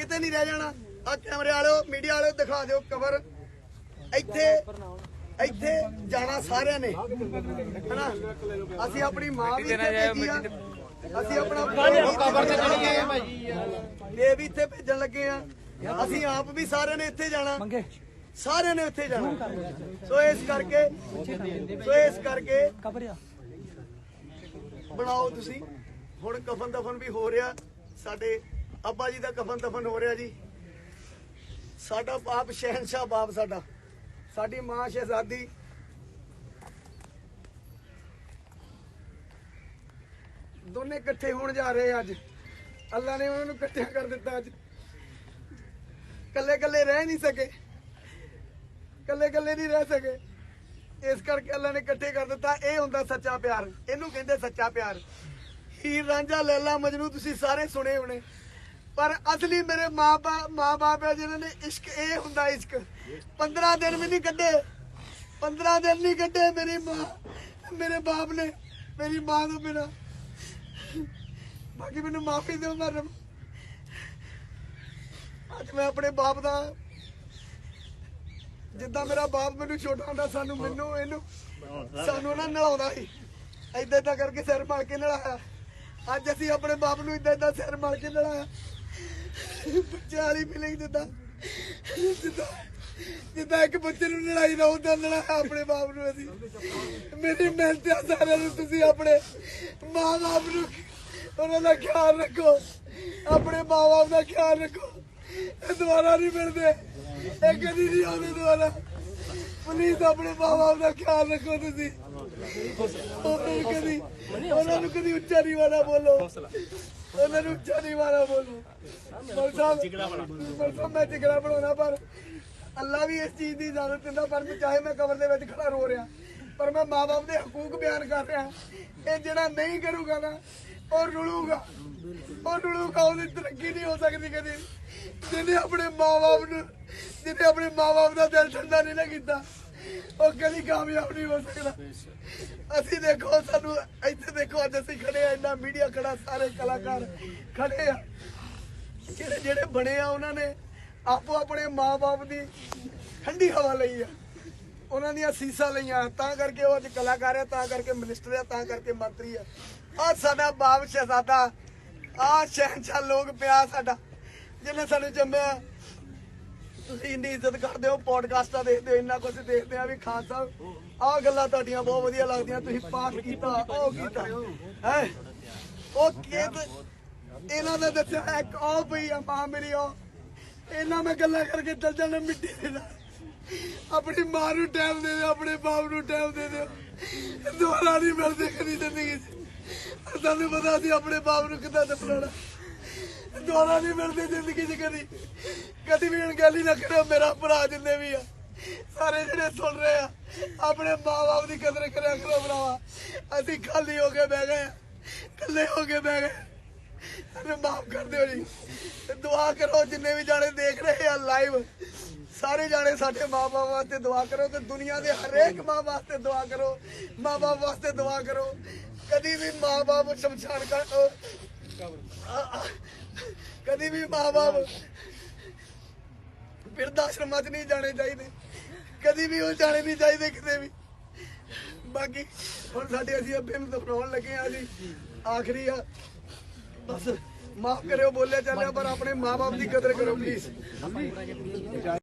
ਕਿਤੇ ਨਹੀਂ ਰਹਿ ਜਾਣਾ। ਆ ਕੈਮਰੇ ਵਾਲਿਓ ਮੀਡੀਆ ਵਾਲਿਓ ਦਿਖਾ ਦਿਓ ਕਵਰ ਇੱਥੇ ਇੱਥੇ ਜਾਣਾ ਸਾਰਿਆਂ ਨੇ। ਹਨਾ? ਅਸੀਂ ਆਪਣੀ ਮਾਂ ਵੀ ਇੱਥੇ ਭੇਜੀ ਆ। ਅਸੀਂ ਆਪਣਾ ਕਵਰ ਤੇ ਚੜ ਗਏ ਇਹ ਵੀ ਇੱਥੇ ਭੇਜਣ ਲੱਗੇ ਆ। ਅਸੀਂ ਆਪ ਵੀ ਸਾਰਿਆਂ ਨੇ ਇੱਥੇ ਜਾਣਾ। ਸਾਰਿਆਂ ਨੇ ਉੱਥੇ ਜਾਣਾ। ਸੋ ਇਸ ਕਰਕੇ ਸੋ ਇਸ ਕਰਕੇ ਬਣਾਓ ਤੁਸੀਂ। ਹੁਣ ਕਫਨ ਦਫਨ ਵੀ ਹੋ ਰਿਹਾ ਸਾਡੇ ਅੱਬਾ ਜੀ ਦਾ ਕਫਨ ਦਫਨ ਹੋ ਰਿਹਾ ਜੀ। ਸਾਡਾ ਬਾਪ ਸ਼ਹਿਨशाह ਬਾਪ ਸਾਡਾ। ਸਾਡੀ ਮਾਂ ਸ਼ਹਿਜ਼ਾਦੀ। ਦੋਨੇ ਇਕੱਠੇ ਹੋਣ ਜਾ ਰਹੇ ਅੱਜ। ਅੱਲਾ ਨੇ ਉਹਨਾਂ ਨੂੰ ਇਕੱਠਿਆਂ ਕਰ ਦਿੱਤਾ ਅੱਜ। ਕੱਲੇ ਕੱਲੇ ਰਹਿ ਨਹੀਂ ਸਕੇ। ਕੱਲੇ ਕੱਲੇ ਨਹੀਂ ਰਹਿ ਸਕੇ। ਇਸ ਕਰਕੇ ਅੱਲਾ ਨੇ ਇਕੱਠੇ ਕਰ ਦਿੱਤਾ। ਇਹ ਹੁੰਦਾ ਸੱਚਾ ਪਿਆਰ। ਇਹਨੂੰ ਕਹਿੰਦੇ ਸੱਚਾ ਪਿਆਰ। ਹੀਰ ਰਾਂਝਾ, ਲੈਲਾ, ਮਜਨੂ, ਤੁਸੀਂ ਸਾਰੇ ਸੁਣੇ ਹੋਣੇ। ਪਰ ਅਸਲੀ ਮੇਰੇ ਮਾਪਾ ਮਾਪੇ ਆ ਜਿਨ੍ਹਾਂ ਨੇ ਇਸ਼ਕ, ਇਹ ਹੁੰਦਾ ਇਸ਼ਕ। 15 ਦਿਨ ਵੀ ਨਹੀਂ ਕੱਢੇ। 15 ਦਿਨ ਨਹੀਂ ਕੱਢੇ ਮੇਰੀ ਮਾਂ, ਮੇਰੇ ਬਾਪ ਨੇ, ਮੇਰੀ ਮਾਂ ਤੋਂ ਬਿਨਾ। ਬਾਕੀ ਮੈਨੂੰ ਮਾਫੀ ਦਿਓ ਮੈਂ ਅੱਜ ਮੈਂ ਆਪਣੇ ਬਾਪ ਦਾ, ਜਿੱਦਾਂ ਮੇਰਾ ਬਾਪ ਮੈਨੂੰ ਛੋਟਾ ਹੁੰਦਾ, ਸਾਨੂੰ ਮੈਨੂੰ, ਇਹਨੂੰ, ਸਾਨੂੰ ਨਾ ਨਲਾਉਂਦਾ ਸੀ। ਏਦਾਂ ਏਦਾਂ ਕਰਕੇ ਸਿਰ ਮਲ ਕੇ ਨਲਾਇਆ ਅੱਜ ਅਸੀਂ ਆਪਣੇ ਬਾਪ ਨੂੰ ਏਦਾਂ ਏਦਾਂ ਸਿਰ ਮਲ ਕੇ ਨਲਾਇਆ ਬੱਚਿਆਂ ਫੀਲਿੰਗ ਜਿੱਦਾਂ ਜਿੱਦਾਂ ਜਿੱਦਾਂ ਇੱਕ ਬੱਚੇ ਨੂੰ ਲੜਾਈ ਨਾ ਹੁੰਦਾ ਆਪਣੇ ਬਾਪ ਨੂੰ ਅਸੀਂ। ਮੇਰੀ ਮਿਹਨਤ ਆ ਸਾਰਿਆਂ ਨੂੰ, ਤੁਸੀਂ ਆਪਣੇ ਮਾਂ ਬਾਪ ਨੂੰ ਉਹਨਾਂ ਦਾ ਖਿਆਲ ਰੱਖੋ। ਆਪਣੇ ਮਾਂ ਬਾਪ ਦਾ ਖਿਆਲ ਰੱਖੋ। ਇਹ ਦੁਬਾਰਾ ਨਹੀਂ ਮਿਲਦੇ। ਇਹ ਕਦੀ ਨਹੀਂ ਆਉਂਦੇ ਦੁਬਾਰਾ। ਪਲੀਜ਼ ਆਪਣੇ ਮਾਂ ਬਾਪ ਦਾ ਖਿਆਲ ਰੱਖੋ ਤੁਸੀਂ। ਉਹਨਾਂ ਨੂੰ ਕਦੀ, ਉਹਨਾਂ ਨੂੰ ਕਦੀ ਉੱਚਾ ਨਹੀਂ ਵਾਲਾ ਬੋਲੋ। ਉਹਨਾਂ ਨੂੰ ਉੱਚਾ ਨਹੀਂ ਵਾਲਾ ਬੋਲੋ। ਮਲ ਸਾਹਿਬ ਮੈਂ ਜਿਗਰਾ ਬਣਾਉਣਾ, ਪਰ ਅੱਲਾ ਵੀ ਇਸ ਚੀਜ਼ ਦੀ ਇਜਾਜ਼ਤ ਦਿੰਦਾ, ਪਰ ਚਾਹੇ ਮੈਂ ਕਬਰ ਦੇ ਵਿੱਚ ਖੜਾ ਰੋ ਰਿਹਾ, ਪਰ ਮੈਂ ਮਾਂ-ਬਾਪ ਦੇ ਹਕੂਕ ਬਿਆਨ ਕਰ ਰਿਹਾ। ਇਹ ਜਿਹੜਾ ਨਹੀਂ ਕਰੂਗਾ ਨਾ, ਉਹ ਰੁਲੂਗਾ। ਉਹ ਰੁਲੂਗਾ, ਉਹਦੀ ਤਰੱਕੀ ਨਹੀਂ ਹੋ ਸਕਦੀ ਕਦੀ। ਜਿਹਨੇ ਆਪਣੇ ਮਾਂ-ਬਾਪ ਨੂੰ, ਜਿਹਨੇ ਆਪਣੇ ਮਾਂ-ਬਾਪ ਦਾ ਦਿਲ ਠੰਡਾ ਨਹੀਂ ਨਾ ਕੀਤਾ, ਉਹ ਕਦੀ ਕਾਮਯਾਬ ਨਹੀਂ ਹੋ ਸਕਦਾ। ਅਸੀਂ ਦੇਖੋ, ਸਾਨੂੰ ਖੜੇ ਮੀਡੀਆ ਖੜਾ, ਸਾਰੇ ਕਲਾਕਾਰ ਖੜੇ ਆ। ਜਿਹੜੇ ਜਿਹੜੇ ਬਣੇ ਆ, ਉਹਨਾਂ ਨੇ ਆਪੋ ਆਪਣੇ ਮਾਪੇ ਦੀ ਠੰਡੀ ਹਵਾ ਲਈ ਆ। ਉਹਨਾਂ ਦੀਆਂ ਸੀਸਾਂ ਲਈਆਂ ਤਾਂ ਕਰਕੇ ਉਹ ਅੱਜ ਕਲਾਕਾਰ ਆ, ਤਾਂ ਕਰਕੇ ਮਿਨਿਸਟਰ ਆ, ਤਾਂ ਕਰਕੇ ਮੰਤਰੀ ਆ। ਆ ਸਾਡਾ ਬਾਪ ਸ਼ਹਿਜ਼ਾਦਾ ਆ ਸ਼ਹਿਨशाह ਲੋਕ ਪਿਆ ਸਾਡਾ, ਜਿਹਨੇ ਸਾਨੂੰ ਜੰਮਿਆ। ਤੁਸੀਂ ਇੰਨੀ ਇੱਜ਼ਤ ਕਰਦੇ ਹੋ, ਪੋਡਕਾਸਟਾਂ ਦੇਖਦੇ ਹੋ, ਇੰਨਾ ਕੁਝ ਦੇਖਦੇ ਆ ਵੀ ਖਾਨ ਸਾਹਿਬ, ਆਹ ਗੱਲਾਂ ਤੁਹਾਡੀਆਂ ਬਹੁਤ ਵਧੀਆ ਲੱਗਦੀਆਂ, ਤੁਸੀਂ ਪਾਠ ਕੀਤਾ, ਉਹ ਕੀਤਾ। ਹੈ? ਉਹ ਕਿਦ ਇਹਨਾਂ ਦਾ ਦੱਸਿਆ ਇੱਕ ਉਹ ਪਈ ਆ, ਮਾਂ ਮੇਰੀ ਉਹ। ਇਹਨਾਂ ਮੈਂ ਗੱਲਾਂ ਕਰਕੇ ਚੱਲ ਜਾਣਾ ਮਿੱਟੀ ਦੇ ਨਾਲ। ਆਪਣੀ ਮਾਂ ਨੂੰ ਟਾਈਮ ਦੇ ਦਿਓ, ਆਪਣੇ ਬਾਪ ਨੂੰ ਟਾਈਮ ਦੇ ਦਿਓ। ਦੁਬਾਰਾ ਨਹੀਂ ਮਿਲਦੇ ਕਦੀ ਜ਼ਿੰਦਗੀ 'ਚ। ਸਾਨੂੰ ਪਤਾ ਸੀ ਆਪਣੇ ਬਾਪ ਨੂੰ ਕਿੱਦਾਂ ਦਫਨਾਉਣਾ ਦੁਬਾਰਾ ਨਹੀਂ ਮਿਲਦੇ ਜ਼ਿੰਦਗੀ 'ਚ ਕਦੀ। ਕਦੀ ਵੀ ਅਣਗਹਿਲੀ ਨਾ ਕਰਿਓ ਮੇਰਾ ਭਰਾ ਜਿੰਨੇ ਵੀ ਆ, ਸਾਰੇ ਜਿਹੜੇ ਸੁਣ ਰਹੇ ਆ, ਆਪਣੇ ਮਾਂ-ਬਾਪ ਦੀ ਕਦਰ ਕਰਿਆ ਕਰੋ ਭਰਾਵਾ। ਅਸੀਂ ਖਾਲੀ ਹੋ ਕੇ ਬਹਿ ਗਏ ਆ। ਇਕੱਲੇ ਹੋ ਕੇ ਬਹਿ ਗਏ। ਸਾਨੂੰ ਮਾਫ ਕਰ ਦਿਓ ਜੀ। ਦੁਆ ਕਰੋ, ਜਿੰਨੇ ਵੀ ਜਾਣੇ ਦੇਖ ਰਹੇ ਆ ਲਾਈਵ ਸਾਰੇ ਜਾਣੇ ਸਾਡੇ ਮਾਪੇ ਵਾਸਤੇ ਦੁਆ ਕਰੋ ਤੇ ਦੁਨੀਆ ਦੇ ਹਰੇਕ ਮਾਂ ਵਾਸਤੇ ਦੁਆ ਕਰੋ। ਮਾਪੇ ਵਾਸਤੇ ਦੁਆ ਕਰੋ। ਕਦੀ ਵੀ ਮਾਂ-ਬਾਪ ਸ਼ਮਸ਼ਾਨ ਕਰ ਕਦੀ ਵੀ ਮਾਂ-ਬਾਪ ਬਿਰਧ ਆਸ਼ਰਮਾਂ 'ਚ ਨਹੀਂ ਜਾਣੇ ਚਾਹੀਦੇ। ਕਦੀ ਵੀ ਉਹ ਜਾਣੇ ਨਹੀਂ ਚਾਹੀਦੇ ਕਿਤੇ ਵੀ। ਬਾਕੀ ਹੁਣ ਸਾਡੇ ਅਸੀਂ ਅੱਬੇ ਨੂੰ ਦਫਨਾਉਣ ਲੱਗੇ ਆ ਜੀ। ਆਖਰੀ ਆ। ਬਸ ਮਾਫ ਕਰਿਓ, ਬੋਲਿਆ ਚੱਲਿਆ, ਪਰ ਆਪਣੇ ਮਾਪੇ ਦੀ ਕਦਰ ਕਰੋ ਪਲੀਜ਼